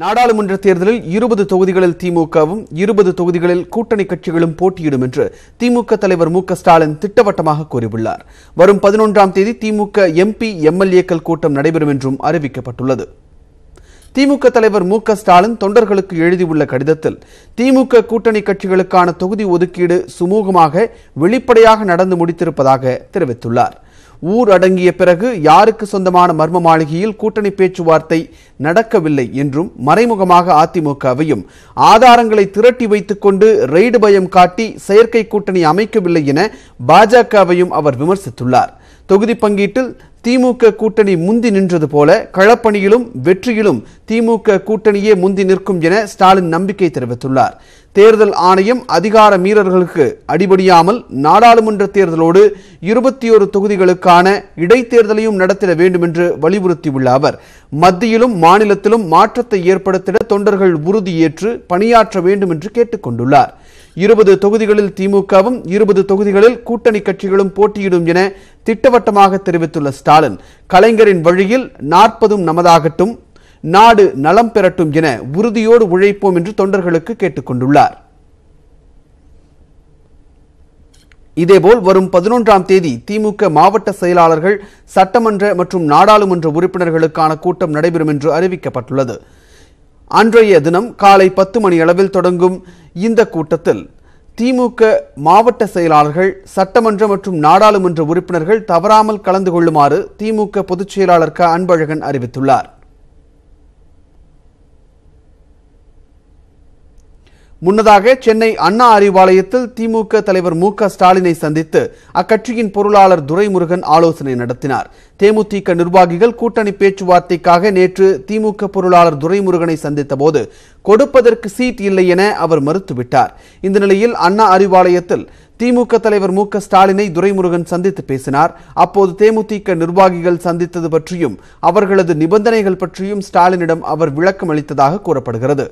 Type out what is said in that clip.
நாடாளுமன்ற தேர்தலில் இருபது தொகுதிகளில் திமுகவும் இருபது தொகுதிகளில் கூட்டணி கட்சிகளும் போட்டியிடும் என்று திமுக தலைவர் மு ஸ்டாலின் திட்டவட்டமாக கூறியுள்ளார். வரும் பதினொன்றாம் தேதி திமுக எம்பி எம்எல்ஏக்கள் கூட்டம் நடைபெறும் என்றும் அறிவிக்கப்பட்டுள்ளது. திமுக தலைவர் மு க ஸ்டாலின் தொண்டர்களுக்கு எழுதியுள்ள கடிதத்தில் திமுக கூட்டணி கட்சிகளுக்கான தொகுதி ஒதுக்கீடு சுமூகமாக வெளிப்படையாக நடந்து முடித்திருப்பதாக தெரிவித்துள்ளார். ஊர் அடங்கிய பிறகு யாருக்கு சொந்தமான மர்ம மாளிகையில் கூட்டணி பேச்சுவார்த்தை நடக்கவில்லை என்றும் மறைமுகமாக அதிமுகவையும் ஆதாரங்களை திரட்டி வைத்துக் கொண்டு ரெய்டு பயம் காட்டி செயற்கை கூட்டணி அமைக்கவில்லை என பாஜகவையும் அவர் விமர்சித்துள்ளார். தொகுதி பங்கீட்டில் திமுக கூட்டணி முந்தி நின்றது போல களப்பணியிலும் வெற்றியிலும் திமுக கூட்டணியே முந்தி நிற்கும் என ஸ்டாலின் நம்பிக்கை தெரிவித்துள்ளார். தேர்தல் ஆணையம் அதிகார மீறல்களுக்கு அடிபடியாமல் நாடாளுமன்ற தேர்தலோடு இருபத்தி ஒரு தொகுதிகளுக்கான இடைத்தேர்தலையும் நடத்திட வேண்டும் என்று வலியுறுத்தியுள்ள அவர் மத்தியிலும் மாநிலத்திலும் மாற்றத்தை ஏற்படுத்திட தொண்டர்கள் உறுதியேற்று பணியாற்ற வேண்டும் என்று கேட்டுக்கொண்டுள்ளார். இருபது தொகுதிகளில் திமுகவும் இருபது தொகுதிகளில் கூட்டணி கட்சிகளும் போட்டியிடும் என திட்டவட்டமாக தெரிவித்துள்ள ஸ்டாலின் கலைஞரின் வழியில் நாற்பதும் நமதாகட்டும் நாடு நலம் பெறட்டும் என உறுதியோடு உழைப்போம் என்று தொண்டர்களுக்கு கேட்டுக்கொண்டுள்ளார் இதேபோல் வரும் பதினொன்றாம் தேதி திமுக மாவட்ட செயலாளர்கள் சட்டமன்ற மற்றும் நாடாளுமன்ற உறுப்பினர்களுக்கான கூட்டம் நடைபெறும் என்று அறிவிக்கப்பட்டுள்ளது. அன்றைய தினம் காலை பத்து மணி அளவில் தொடங்கும் இந்த கூட்டத்தில் திமுக மாவட்ட செயலாளர்கள் சட்டமன்ற மற்றும் நாடாளுமன்ற உறுப்பினர்கள் தவறாமல் கலந்து கொள்ளுமாறு திமுக பொதுச் செயலாளர் க. அன்பழகன் அறிவித்துள்ளார். முன்னதாக சென்னை அண்ணா அறிவாலயத்தில் திமுக தலைவர் மு ஸ்டாலினை சந்தித்து அக்கட்சியின் பொருளாளர் துரைமுருகன் ஆலோசனை நடத்தினார். தேமுதிக நிர்வாகிகள் கூட்டணி பேச்சுவார்த்தைக்காக நேற்று திமுக பொருளாளர் துரைமுருகனை சந்தித்தபோது கொடுப்பதற்கு சீட் இல்லை என அவர் மறுத்துவிட்டார். இந்த நிலையில் அண்ணா அறிவாலயத்தில் திமுக தலைவர் மு ஸ்டாலினை துரைமுருகன் சந்தித்து பேசினார். அப்போது தேமுதிக நிர்வாகிகள் சந்தித்தது பற்றியும் அவர்களது நிபந்தனைகள் பற்றியும் ஸ்டாலினிடம் அவர் விளக்கம் அளித்ததாக கூறப்படுகிறது.